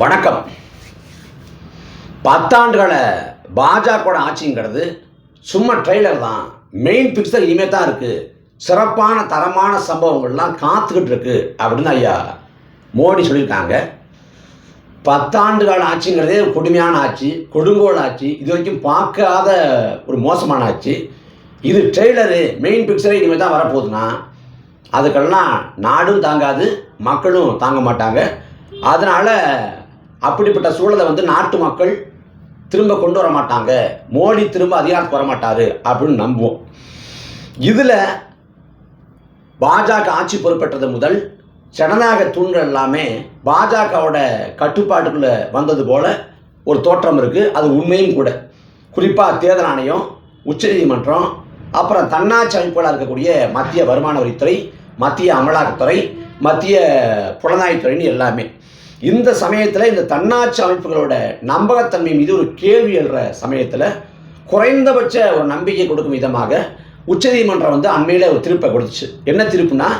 வணக்கம். பத்தாண்டுகளை பாஜக ஆட்சிங்கிறது சும்மா ட்ரெய்லர் தான். மெயின் பிக்சர் இனிமேல் தான் இருக்குது சிறப்பான தரமான சம்பவங்கள்லாம் காத்துக்கிட்டு இருக்கு அப்படின்னு ஐயா மோடி சொல்லியிருக்காங்க. பத்தாண்டுகால ஆட்சிங்கிறதே ஒரு கொடுமையான ஆட்சி கொடுங்கோல் ஆட்சி இது வரைக்கும் பார்க்காத ஒரு மோசமான ஆட்சி. இது ட்ரெய்லரு மெயின் பிக்சரே இனிமேல் தான் வரப்போகுதுன்னா அதுக்கெல்லாம் நாடும் தாங்காது மக்களும் தாங்க மாட்டாங்க. அதனால் அப்படிப்பட்ட சூழலை வந்து நாட்டு மக்கள் திரும்ப கொண்டு வர மாட்டாங்க. மோடி திரும்ப அதிகாரத்துக்கு வர மாட்டார் அப்படின்னு நம்புவோம். இதில் பாஜக ஆட்சி பொறுப்பேற்றது முதல் ஜனநாயக தூண்கள் எல்லாமே பாஜகவோட கட்டுப்பாட்டுக்குள்ளே வந்தது போல ஒரு தோற்றம் இருக்குது அது உண்மையும் கூட. குறிப்பாக தேர்தல் ஆணையம் உச்சநீதிமன்றம் அப்புறம் தன்னாட்சி அமைப்புகளாக இருக்கக்கூடிய மத்திய வருமான வரித்துறை மத்திய அமலாக்கத்துறை மத்திய புலனாய்வுத்துறைன்னு எல்லாமே. இந்த சமயத்தில் இந்த தன்னாட்சி அமைப்புகளோட நம்பகத்தன்மை மீது ஒரு கேள்வி எழுற சமயத்தில் குறைந்தபட்ச ஒரு நம்பிக்கை கொடுக்கும் விதமாக உச்சநீதிமன்றம் வந்து அண்மையில் ஒரு திருப்பை கொடுத்துச்சு. என்ன திருப்புனா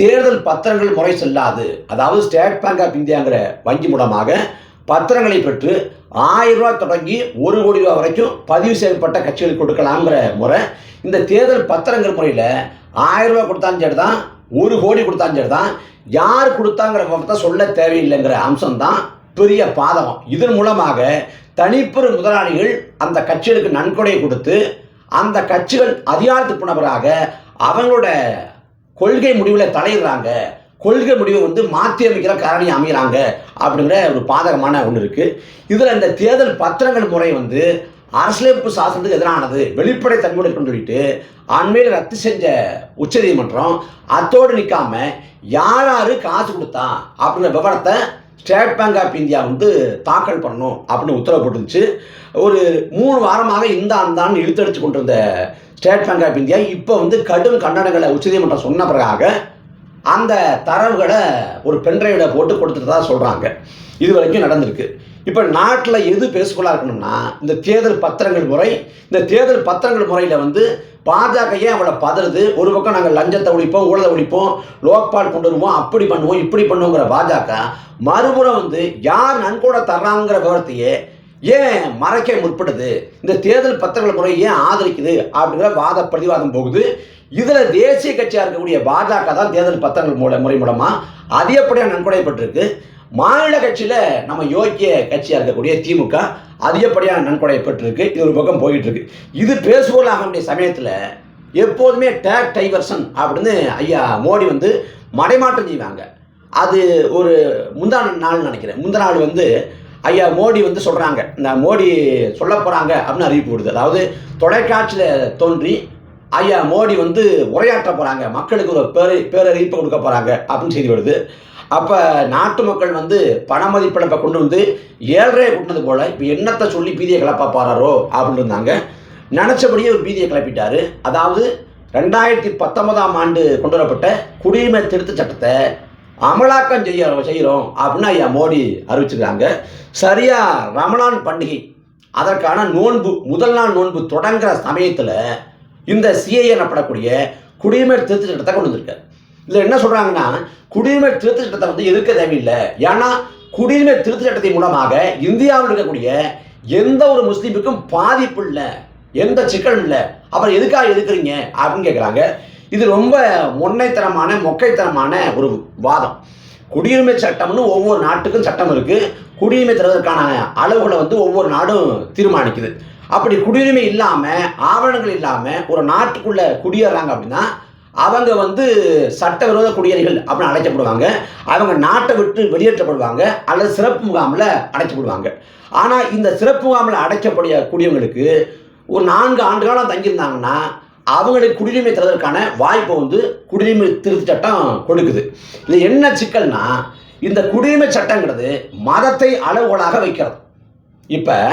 தேர்தல் பத்திரங்கள் முறை செல்லாது. அதாவது ஸ்டேட் பேங்க் ஆஃப் இந்தியாங்கிற வங்கி மூலமாக பத்திரங்களை பெற்று ஆயிரம் ரூபாய் தொடங்கி ஒரு கோடி ரூபாய் வரைக்கும் பதிவு செய்யப்பட்ட கட்சிகளுக்கு கொடுக்கலாங்கிற முறை இந்த தேர்தல் பத்திரங்கள் முறையில் ஆயிரம் ரூபாய் கொடுத்தாலும் சரி தான் ஒரு கோடி கொடுத்தாலும் சரி தான் யார் கொடுத்தாங்கிற விவரத்தை சொல்ல தேவையில்லைங்கிற அம்சம் தான் பெரிய பாதகம். இதன் மூலமாக தனிப்பெரும் முதலாளிகள் அந்த கட்சிகளுக்கு நன்கொடை கொடுத்து அந்த கட்சிகள் அதிகாரத்துக்கு போனவராக அவங்களோட கொள்கை முடிவில் தலையிடுறாங்க. கொள்கை முடிவை வந்து மாற்றி அமைக்கிற காரணி அமைகிறாங்க அப்படிங்கிற ஒரு பாதகமான ஒன்று இருக்குது இதில் இந்த தேர்தல் பத்திரங்கள் முறை வந்து அரசியலமைப்பு சாசனத்துக்கு எதிரானது வெளிப்படை தன்மையோடு இருக்குன்னு சொல்லிட்டு அண்மையில் ரத்து செஞ்ச உச்சநீதிமன்றம் அத்தோடு நிற்காம யார் யாரு காசு கொடுத்தா அப்படிங்கிற விவரத்தை ஸ்டேட் பேங்க் ஆஃப் இந்தியா வந்து தாக்கல் பண்ணணும் அப்படின்னு உத்தரவு போட்டுருந்துச்சு. ஒரு மூணு வாரமாக இந்த அந்தான்னு இழுத்தடிச்சு கொண்டிருந்த ஸ்டேட் பேங்க் ஆஃப் இந்தியா. இப்போ வந்து கடும் கண்டனங்களை உச்சநீதிமன்றம் சொன்ன பிறகாக அந்த தரவுகளை ஒரு பென்ட்ரைவில் போட்டு கொடுத்துட்டு தான் சொல்கிறாங்க இது வரைக்கும் நடந்திருக்கு. இப்போ நாட்டில் எது பேசுபொருளாக இருக்கணும்னா இந்த தேர்தல் பத்திரங்கள் முறை இந்த தேர்தல் பத்திரங்கள் முறையில் வந்து பாஜக ஏன் அவளை பதறுது? ஒரு பக்கம் நாங்கள் லஞ்சத்தை ஒழிப்போம் ஊழலை ஒழிப்போம் லோக்பால் கொண்டு வருவோம் அப்படி பண்ணுவோம் இப்படி பண்ணுவோங்கிற பாஜக மறுபுறம் வந்து யார் நன்கொடை தர்றாங்கிற விவரத்தையே ஏன் மறைக்க முற்படுது? இந்த தேர்தல் பத்திரங்கள் முறை ஏன் ஆதரிக்குது அப்படிங்கிற வாத பிரதிவாதம் போகுது. இதில் தேசிய கட்சியாக இருக்கக்கூடிய பாஜக தான் தேர்தல் பத்திரங்கள் மூல முறை மூலமாக அதிகப்படியாக நன்கொடை மாநில கட்சியில் நம்ம யோக்கிய கட்சியாக இருக்கக்கூடிய திமுக அதிகப்படியான நன்கொடை பெற்றிருக்கு. இது ஒரு பக்கம் போயிட்டு இருக்கு இது பேசுபொருளாக வேண்டிய சமயத்தில் எப்போதுமே டேக் டைவர்சன் அப்படின்னு ஐயா மோடி வந்து மடைமாற்றம் செய்வாங்க. அது ஒரு முந்தா நாள் நினைக்கிறேன். முந்தா நாள் வந்து ஐயா மோடி வந்து சொல்கிறாங்க இந்த மோடி சொல்ல போகிறாங்க அப்படின்னு அறிவிப்பு விடுது அதாவது தொலைக்காட்சியில் தோன்றி ஐயா மோடி வந்து உரையாற்ற போகிறாங்க மக்களுக்கு ஒரு பேர் பேரறிவிப்பு கொடுக்க போகிறாங்க அப்படின்னு செய்தி வருது. அப்போ நாட்டு மக்கள் வந்து பண மதிப்பிழப்பை கொண்டு வந்து ஏழரையை கூட்டினது போல் இப்போ என்னத்தை சொல்லி பீதியை கிளப்பா பாராரோ அப்படின்னு இருந்தாங்க. நினச்சபடியே ஒரு பீதியை கிளப்பிட்டாரு. அதாவது ரெண்டாயிரத்தி பத்தொன்பதாம் ஆண்டு கொண்டு வரப்பட்ட குடியுரிமை திருத்த சட்டத்தை அமலாக்கம் செய்ய செய்கிறோம் அப்படின்னு ஐயா மோடி அறிவிச்சிருக்காங்க. சரியாக ரமலான் பண்டிகை அதற்கான நோன்பு முதல் நாள் நோன்பு தொடங்குற சமயத்தில் இந்த சிஏ எனப்படக்கூடிய குடியுரிமை திருத்த சட்டத்தை கொண்டு வந்திருக்காரு. இதில் என்ன சொல்கிறாங்கன்னா குடியுரிமை திருத்த சட்டத்தை வந்து எதிர்க்க தேவையில்லை. ஏன்னா குடியுரிமை திருத்த சட்டத்தின் மூலமாக இந்தியாவில் இருக்கக்கூடிய எந்த ஒரு முஸ்லீமுக்கும் பாதிப்பு இல்லை. எந்த சிக்கலும் இல்லை. அப்புறம் எதுக்காக எதுக்குறீங்க? அப்படின்னு கேட்குறாங்க இது ரொம்ப முன்னைத்தனமான மொக்கைத்தனமான ஒரு வாதம். குடியுரிமை சட்டம்னு ஒவ்வொரு நாட்டுக்கும் சட்டம் இருக்குது குடியுரிமை தருவதற்கான அளவுகளை வந்து ஒவ்வொரு நாடும் தீர்மானிக்குது. அப்படி குடியுரிமை இல்லாமல் ஆவணங்கள் இல்லாமல் ஒரு நாட்டுக்குள்ளே குடியேறாங்க அப்படின்னா அவங்க வந்து சட்டவிரோத குடியேறிகள் அப்படின்னு அழைக்கப்படுவாங்க. அவங்க நாட்டை விட்டு வெளியேற்றப்படுவாங்க. அல்லது சிறப்பு முகாமில் அடைக்கப்படுவாங்க. ஆனால் இந்த சிறப்பு முகாமில் அடைக்கப்படிய கூடியவங்களுக்கு ஒரு நான்கு ஆண்டு காலம் தங்கியிருந்தாங்கன்னா அவங்களுக்கு குடியுரிமை தருவதற்கான வாய்ப்பை வந்து குடியுரிமை திருத்த சட்டம் கொடுக்குது. இது என்ன சிக்கல்னா இந்த குடியுரிமை சட்டங்கிறது மதத்தை அளவுகோலாக வைக்கிறது. இப்போ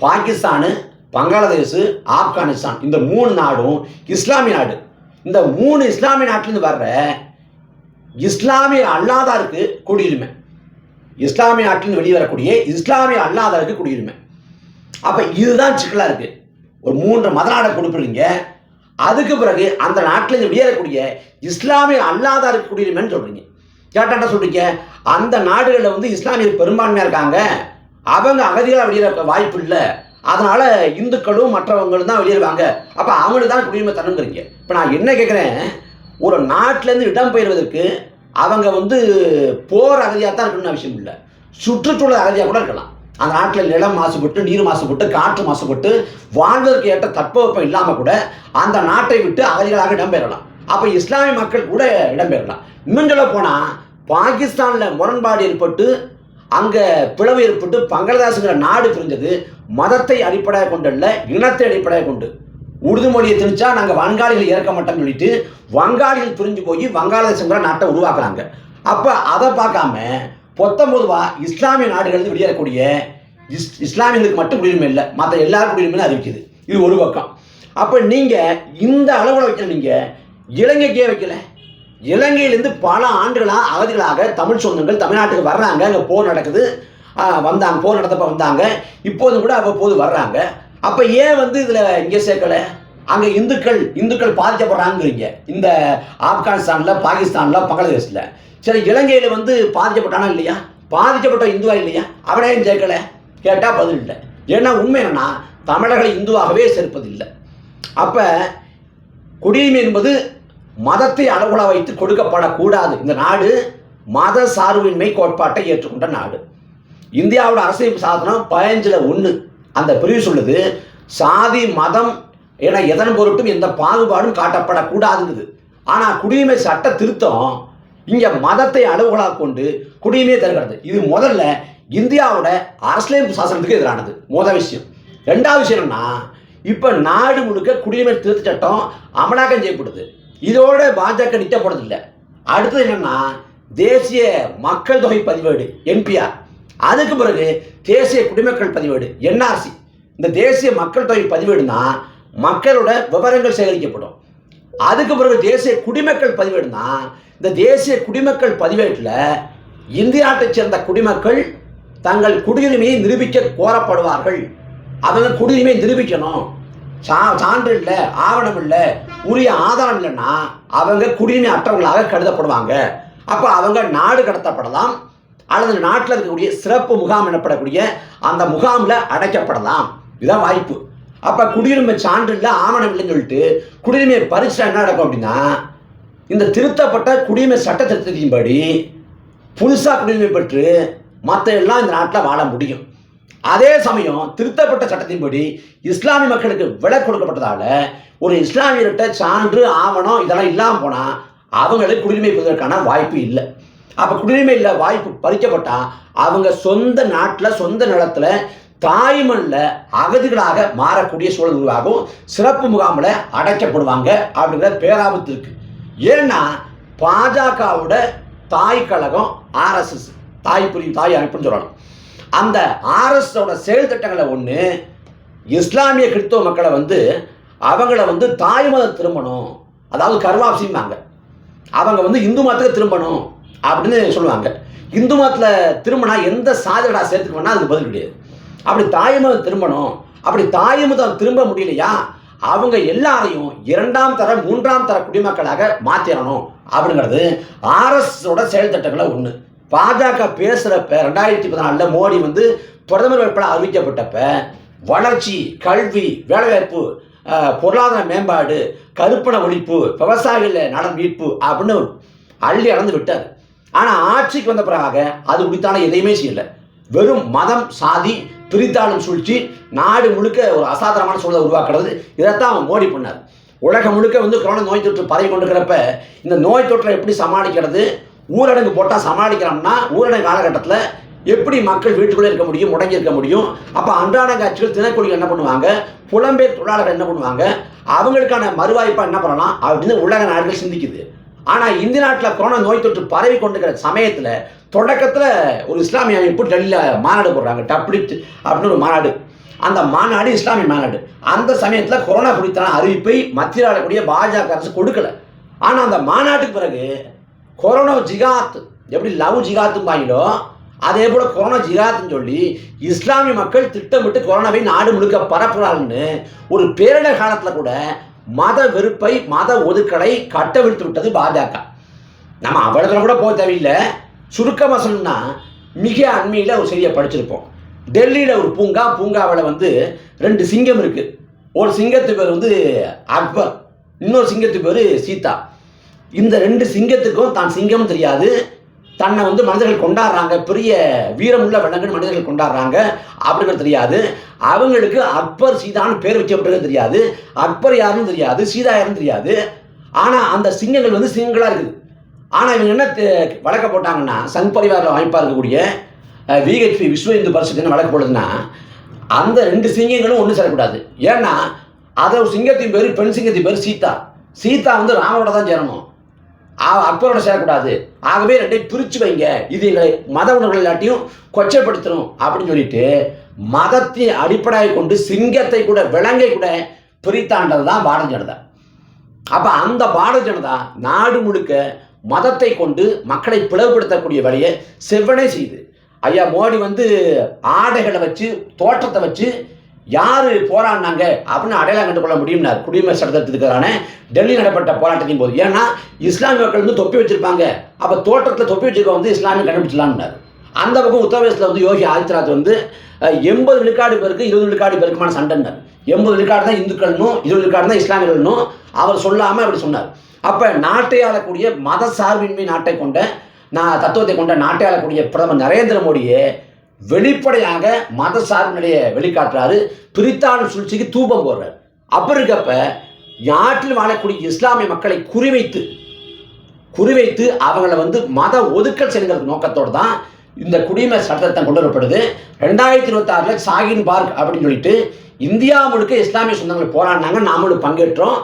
பாகிஸ்தானு பங்களாதேஷ் ஆப்கானிஸ்தான் இந்த மூணு நாடும் இஸ்லாமிய நாடு. இந்த மூணு இஸ்லாமிய நாட்டிலேருந்து வர்ற இஸ்லாமிய அல்லாதாருக்கு குடியுரிமை. இஸ்லாமிய நாட்டிலிருந்து வெளியே வரக்கூடிய இஸ்லாமிய அல்லாதாருக்கு குடியுரிமை. அப்போ இதுதான் சிக்கலாக இருக்குது ஒரு மூன்று மத நாடை கொடுக்குறீங்க அதுக்கு பிறகு அந்த நாட்டிலேருந்து வெளியேறக்கூடிய இஸ்லாமிய அல்லாதாருக்கு குடியுரிமைன்னு சொல்கிறீங்க கேட்டாட்ட சொல்கிறீங்க அந்த நாடுகளில் வந்து இஸ்லாமியர் பெரும்பான்மையாக இருக்காங்க. அவங்க அகதிகளாக வெளியேற வாய்ப்பு இல்லை. அதனால இந்துக்களும் மற்றவங்களும் தான் வெளியேறுவாங்க. அப்போ அவங்களுக்கு தான் குடியுரிமை தரணுங்கிறீங்க இப்போ நான் என்ன கேட்குறேன் ஒரு நாட்டிலேருந்து இடம்பெயர்வதற்கு அவங்க வந்து போர் அகதியாக தான் இருக்கணும்னு அவசியம் இல்லை. சுற்றுச்சூழல் அகதியாக கூட இருக்கலாம். அந்த நாட்டில் நிலம் மாசுபட்டு நீர் மாசுபட்டு காற்று மாசுபட்டு வாழ்வதற்கு ஏற்ற தட்பவெப்பம் இல்லாமல் கூட அந்த நாட்டை விட்டு அகதிகளாக இடம்பெயரலாம் அப்போ இஸ்லாமிய மக்கள் கூட இடம்பெயரலாம் இன்னும் சொல்ல போனால் பாகிஸ்தானில் முரண்பாடு ஏற்பட்டு அங்கே பிளவு ஏற்பட்டு பங்களாதேஷுங்கிற நாடு பிரிஞ்சது மதத்தை அடிப்படையாக கொண்டல்ல இனத்தை அடிப்படையாக கொண்டு. உருது மொழியை திணிச்சா நாங்கள் வங்காளிகள் ஏற்க மாட்டோம்னு சொல்லிட்டு வங்காளிகள் பிரிஞ்சு போய் வங்காளதேசங்கிற நாட்டை உருவாக்குறாங்க அப்போ அதை பார்க்காம பொத்தம்பொதுவா இஸ்லாமிய நாடுகளிலிருந்து வெளியேறக்கூடிய இஸ் இஸ்லாமியர்களுக்கு மட்டும் குடியுரிமை இல்லை மற்ற எல்லாருக்கும் குடியுரிமையும் அறிவிக்குது. இது ஒரு பக்கம். அப்போ நீங்கள் இந்த அளவில் வைக்கல நீங்கள் இலங்கைக்கே வைக்கலை. இலங்கையிலேருந்து பல ஆண்டுகளாக அகதிகளாக தமிழ் சொந்தங்கள் தமிழ்நாட்டுக்கு வர்றாங்க. அங்கே போர் நடக்குது. வந்தாங்க. போர் நடத்தப்ப வந்தாங்க. இப்போதும் கூட அவ்வப்போது வர்றாங்க. அப்போ ஏன் வந்து இதில் இங்கே சேர்க்கல? அங்கே இந்துக்கள் இந்துக்கள் பாதிக்கப்படுறாங்கிறீங்க இந்த ஆப்கானிஸ்தானில் பாகிஸ்தானில் பங்களாதேஷில். சரி இலங்கையில் வந்து பாதிக்கப்பட்டானா இல்லையா? பாதிக்கப்பட்ட இந்துவா இல்லையா? அவனையும் சேர்க்கலை சேர்க்கல? கேட்டால் பதில் இல்லை. ஏன்னா உண்மை என்னன்னா தமிழர்களை இந்துவாகவே சேர்ப்பதில்லை. அப்போ குடியுரிமை என்பது மதத்தை அளவுல வைத்து கொடுக்கப்படக்கூடாது. இந்த நாடு மத சார்பின்மை கோட்பாட்டை ஏற்றுக்கொண்ட நாடு. இந்தியாவோட அரசியல் சாதனம் பதினஞ்சில் ஒன்று அந்த பிரிவு சொல்லுது சாதி மதம் என எதன் பொருட்டும் எந்த பாகுபாடும் காட்டப்படக்கூடாதுங்குது. ஆனால் குடியுரிமை சட்ட திருத்தம் இங்கே மதத்தை அளவுகளாக கொண்டு குடியுரிமையை தருகிறது. இது முதல்ல இந்தியாவோட அரசியலமைப்பு சாசனத்துக்கு எதிரானது. முதல் விஷயம். ரெண்டாவது விஷயம் என்னன்னா இப்போ நாடு முழுக்க குடியுரிமை திருத்த சட்டம் அமலாக்கம் செய்யப்படுது. இதோட பாஜக நிட்டப்படுறதில்லை அடுத்தது என்னன்னா தேசிய மக்கள் தொகை பதிவேடு என்பிஆர். அதுக்கு பிறகு தேசிய குடிமக்கள் பதிவேடு என்ஆர்சி. இந்த தேசிய மக்கள் தொகை பதிவேடுனா மக்களோட விவரங்கள் சேகரிக்கப்படும். அதுக்கு பிறகு தேசிய குடிமக்கள் பதிவேடுனா இந்த தேசிய குடிமக்கள் பதிவேட்டில் இந்தியாவை சேர்ந்த குடிமக்கள் தங்கள் குடியுரிமையை நிரூபிக்க கோரப்படுவார்கள். அவங்க குடியுரிமையை நிரூபிக்கணும். சா சான்று இல்லை ஆவணம் இல்லை உரிய ஆதாரம் இல்லைன்னா அவங்க குடியுரிமை அற்றவங்களாக கருதப்படுவாங்க. அப்போ அவங்க நாடு கடத்தப்படலாம் அல்லது நாட்டில் இருக்கக்கூடிய சிறப்பு முகாம் எனப்படக்கூடிய அந்த முகாமில் அடைக்கப்படலாம். இதுதான் வாய்ப்பு. அப்போ குடியுரிமை சான்று இல்லை ஆவணம் இல்லைன்னு சொல்லிட்டு குடியுரிமையை பறிச்சுட்டா என்ன நடக்கும் அப்படின்னா இந்த திருத்தப்பட்ட குடியுரிமை சட்ட திருத்தத்தின்படி புதுசாக குடியுரிமை பெற்று மற்ற எல்லாம் இந்த நாட்டில் வாழ முடியும். அதே சமயம் திருத்தப்பட்ட சட்டத்தின்படி இஸ்லாமிய மக்களுக்கு விலை கொடுக்கப்பட்டதால ஒரு இஸ்லாமியர்கிட்ட சான்று ஆவணம் இதெல்லாம் இல்லாமல் போனால் அவங்களுக்கு குடியுரிமை பெறுவதற்கான வாய்ப்பு இல்லை. அப்போ குடியுரிமை இல்லை வாய்ப்பு பறிக்கப்பட்டால் அவங்க சொந்த நாட்டில் சொந்த நிலத்தில் தாய்மண்ணில் அகதிகளாக மாறக்கூடிய சூழல் உருவாகும். சிறப்பு முகாமில் அடைக்கப்படுவாங்க அப்படிங்கிற பேராபத்து இருக்கு. ஏன்னா பாஜகவோட தாய் கழகம் ஆர்எஸ்எஸ் தாய் புரியும் தாய் அமைப்புன்னு சொல்லணும் அந்த ஆர்எஸோட செயல் திட்டங்களை ஒன்று இஸ்லாமிய கிறிஸ்தவ மக்களை வந்து அவங்கள வந்து தாய் மதம் திரும்பணும். அதாவது கர்வாப்சிம்பாங்க அவங்க வந்து இந்து மதத்துக்கு திரும்பணும் அப்படின்னு சொல்லுவாங்க. இந்து மதத்தில் திரும்பினா எந்த சாதிடா சேர்த்துக்கணும்னா அதுக்கு பதில் கிடையாது. அப்படி தாய் மதம் திரும்பணும். அப்படி தாய் மதம் திரும்ப முடியலையா? அவங்க எல்லாரையும் இரண்டாம் தர மூன்றாம் தர குடிமக்களாக மாற்றிடணும் அப்படிங்கிறது ஆர்எஸோட செயல் திட்டங்களை ஒன்று பாஜக பேசுகிறப்ப ரெண்டாயிரத்தி பதினாலில் மோடி வந்து பிரதமர் வேட்பாளர் அறிவிக்கப்பட்டப்ப வளர்ச்சி கல்வி வேலைவாய்ப்பு பொருளாதார மேம்பாடு கருப்பண ஒழிப்பு விவசாயிகள் நலன் மீட்பு அப்படின்னு அள்ளி அளந்து விட்டார். ஆனால் ஆட்சிக்கு வந்த பிறகாக அது குறித்தான எதையுமே செய்யலை. வெறும் மதம் சாதி பிரித்தாளும் சூழ்ச்சி நாடு முழுக்க ஒரு அசாதாரணமான சூழலை உருவாக்குறது இதைத்தான் அவன் மோடி பண்ணார். உலகம் முழுக்க வந்து கொரோனா நோய் தொற்று பரவி கொண்டிருக்கிறப்ப இந்த நோய் தொற்றை எப்படி சமாளிக்கிறது ஊரடங்கு போட்டால் சமாளிக்கிறோம்னா ஊரடங்கு காலகட்டத்தில் எப்படி மக்கள் வீட்டுக்குள்ளே இருக்க முடியும் முடங்கி இருக்க முடியும்? அப்போ அன்றாட காட்சிகள் தினக்கூலிகள் என்ன பண்ணுவாங்க? புலம்பெயர் தொழிலாளர்கள் என்ன பண்ணுவாங்க? அவங்களுக்கான மறுவாய்ப்பாக என்ன பண்ணலாம்? அப்படின்னு உலக நாடுகள் சிந்திக்குது. ஆனால் இந்திய நாட்டில் கொரோனா நோய் தொற்று பரவி கொண்டுக்கிற சமயத்தில் தொடக்கத்தில் ஒரு இஸ்லாமிய அமைப்பு டெல்லியில் மாநாடு போடுறாங்க. டப்ளிட் அப்படின்னு ஒரு மாநாடு. அந்த மாநாடு இஸ்லாமிய மாநாடு. அந்த சமயத்தில் கொரோனா குறித்தான அறிவிப்பை மத்தியில் ஆளக்கூடிய பாஜக அரசு கொடுக்கல. ஆனால் அந்த மாநாட்டுக்கு பிறகு கொரோனா ஜிகாத். எப்படி லவ் ஜிகாத்தும்பாங்களோ அதே போல் கொரோனா ஜிகாத்துன்னு சொல்லி இஸ்லாமிய மக்கள் திட்டமிட்டு கொரோனாவை நாடு முழுக்க பரப்புறாங்கன்னு ஒரு பேரிடர் காலத்தில் கூட மத வெறுப்பை மத ஒதுக்கலை கட்டவிழ்த்து விட்டது பாஜக. நம்ம அவ்வளோ கூட போக தேவையில்லை. சுருக்கமாக சொல்லணும்னா மிக அண்மையில் ஒரு செய்தியை படிச்சிருப்போம். டெல்லியில் ஒரு பூங்கா பூங்காவில் வந்து ரெண்டு சிங்கம் இருக்குது ஒரு சிங்கத்து பேர் வந்து அக்பர் இன்னொரு சிங்கத்து பேர் சீதா. இந்த ரெண்டு சிங்கத்துக்கும் தான் சிங்கம் தெரியாது. தன்னை வந்து மனிதர்கள் கொண்டாடுறாங்க. பெரிய வீரமுள்ள விலங்குன்னு மனிதர்கள் கொண்டாடுறாங்க. அப்படிங்கிறது தெரியாது. அவங்களுக்கு அக்பர் சீதான்னு பேர் வச்சப்பட்டது தெரியாது. அக்பர் யாருன்னு தெரியாது. சீதா யாருன்னு தெரியாது. ஆனால் அந்த சிங்கங்கள் வந்து சிங்கங்களாக இருக்குது. ஆனால் இவங்க என்ன வழக்க போட்டாங்கன்னா சங் பரிவாரில் அமைப்பாக இருக்கக்கூடிய விஹெச்பி விஸ்வ இந்து பரிசுக்கு என்ன வழக்கு போடுதுன்னா அந்த ரெண்டு சிங்கங்களும் ஒன்று சேரக்கூடாது. ஏன்னா அதை ஒரு சிங்கத்தின் பேர் பெண் சிங்கத்தின் பேர் சீதா. சீதா வந்து ராமனோட தான் சேரணும். அக்பரோட சேரக்கூடாது. ஆகவே ரெண்டையும் பிரித்து வைங்க. இது எங்களை மத உணர்வுகள் எல்லாத்தையும் கொச்சைப்படுத்தணும் அப்படின்னு சொல்லிட்டு மதத்தை அடிப்படையாக கொண்டு சிங்கத்தை கூட விலங்கை கூட பிரித்தாண்டது தான் பாரத ஜனதா. அப்போ அந்த பாரத ஜனதா நாடு முழுக்க மதத்தை கொண்டு மக்களை பிளவுபடுத்தக்கூடிய வழியை செவ்வனே செய்யுது ஐயா மோடி வந்து ஆடைகளை வச்சு தோற்றத்தை வச்சு யார் போராடினாங்க அப்படின்னு அடையாளம் கண்டுகொள்ள முடியும்னார். குடியுரிமை சட்டத்திற்கான டெல்லி நடைபெற்ற போராட்டத்தின் போது. ஏன்னா இஸ்லாமிய மக்கள் வந்து தொப்பி வச்சிருப்பாங்க. அப்போ தோற்றத்தில் தொப்பி வச்சிருக்க வந்து இஸ்லாமிய கண்டுபிடிச்சலாம்னார் அந்த பக்கம் உத்தரப்பிரதேசத்தில் வந்து யோகி ஆதித்யநாத் வந்து எண்பது விழுக்காடு பேருக்கு இருபது விழுக்காடு பேருக்குமான சண்டைன்னார். எண்பது விழுக்காடு தான் இந்துக்கள்னும் இருபது விழுக்காடு தான் இஸ்லாமியர்கள்னும் அவர் சொல்லாமல் அப்படி சொன்னார். அப்போ நாட்டை ஆளக்கூடிய மத சார்பின்மை நாட்டை கொண்ட நான் தத்துவத்தை கொண்ட நாட்டை ஆளக்கூடிய பிரதமர் நரேந்திர மோடியே வெளிப்படையாக மத சார்பினுடைய வெளிக்காட்டுறாரு. பிரித்தான சூழ்ச்சிக்கு தூபம் போடுறாரு. அப்படி இருக்கப்ப நாட்டில் வாழக்கூடிய இஸ்லாமிய மக்களை குறிவைத்து குறிவைத்து அவங்கள வந்து மத ஒதுக்கல் செய்கிற நோக்கத்தோடு தான் இந்த குடியுரிமை சட்டத்தை கொண்டு வரப்படுது. ரெண்டாயிரத்தி இருபத்தாறில் சாகின் பார்க் அப்படின்னு சொல்லிட்டு இந்தியா முழுக்க இஸ்லாமிய சொந்தங்கள் போராடினாங்க. நாமளும் பங்கேற்றோம்.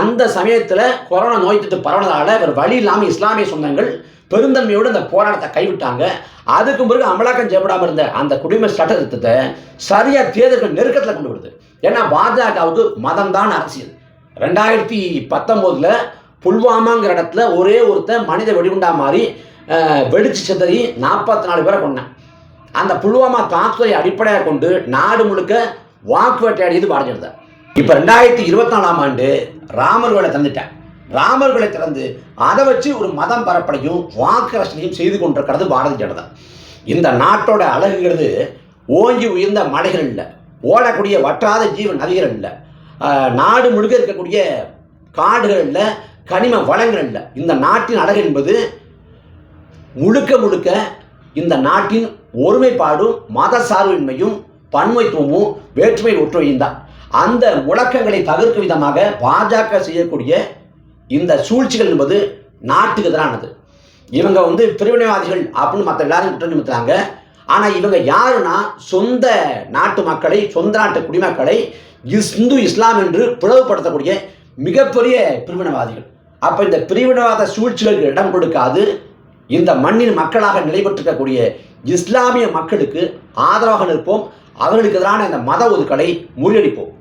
அந்த சமயத்தில் கொரோனா நோய் தொற்று பரவனதால் வேறு வழி இல்லாமல் இஸ்லாமிய சொந்தங்கள் பெருந்தன்மையோடு அந்த போராட்டத்தை கைவிட்டாங்க. அதுக்கு பிறகு அமலாக்கம் செய்யப்படாமல் இருந்த அந்த குடிமை சட்ட திட்டத்தை சரியாக தேர்தல்கள் நெருக்கத்தில் கொண்டு வருது. ஏன்னா பாஜகவுக்கு மதம் தான் அரசியல். ரெண்டாயிரத்தி பத்தொம்போதில் புல்வாமாங்கிற இடத்துல ஒரே ஒருத்தன் மனித வெடிகுண்டா மாதிரி வெடிச்சு சிதறி நாற்பத்தி நாலு பேரை கொண்டேன் அந்த புல்வாமா தாக்குதலை அடிப்படையாக கொண்டு நாடு முழுக்க வாக்கு வேட்டையாடியது பாரதிய ஜனதா. இப்போ ரெண்டாயிரத்தி இருபத்தி நாலாம் ஆண்டு ராமர் வேலை தந்துட்டேன் ராமர்களை திறந்து அதை வச்சு ஒரு மதம் பரப்படையும் வாக்கு ரசனையும் செய்து கொண்டிருக்கிறது பாரதிய ஜனதா. இந்த நாட்டோட அழகுங்கிறது ஓங்கி உயர்ந்த மலைகள் இல்லை. ஓடக்கூடிய வற்றாத ஜீவ நதிகள் இல்லை. நாடு முழுக்க இருக்கக்கூடிய காடுகள் இல்லை. கனிம வளங்கள் இல்லை. இந்த நாட்டின் அழகு என்பது முழுக்க முழுக்க இந்த நாட்டின் ஒருமைப்பாடும் மத சார்பின்மையும் பன்மைத்துவமும் வேற்றுமை ஒற்றுமையும் தான். அந்த முழக்கங்களை தவிர்க்கும் விதமாக பாஜக செய்யக்கூடிய இந்த சூழ்ச்சிகள் என்பது நாட்டுக்கு எதிரானது. இவங்க வந்து பிரிவினைவாதிகள் அப்படின்னு மற்ற எல்லாரும் குற்றம் நிமித்தாங்க ஆனால் இவங்க யாருன்னா சொந்த நாட்டு மக்களை சொந்த நாட்டு குடிமக்களை இந்து இஸ்லாம் என்று பிளவுபடுத்தக்கூடிய மிகப்பெரிய பிரிவினைவாதிகள். அப்போ இந்த பிரிவினைவாத சூழ்ச்சிகளுக்கு இடம் கொடுக்காது. இந்த மண்ணின் மக்களாக நிலைபெற்றிருக்கக்கூடிய இஸ்லாமிய மக்களுக்கு ஆதரவாக நிற்போம். அவர்களுக்கு எதிரான இந்த மத ஒதுக்கலை முறியடிப்போம்.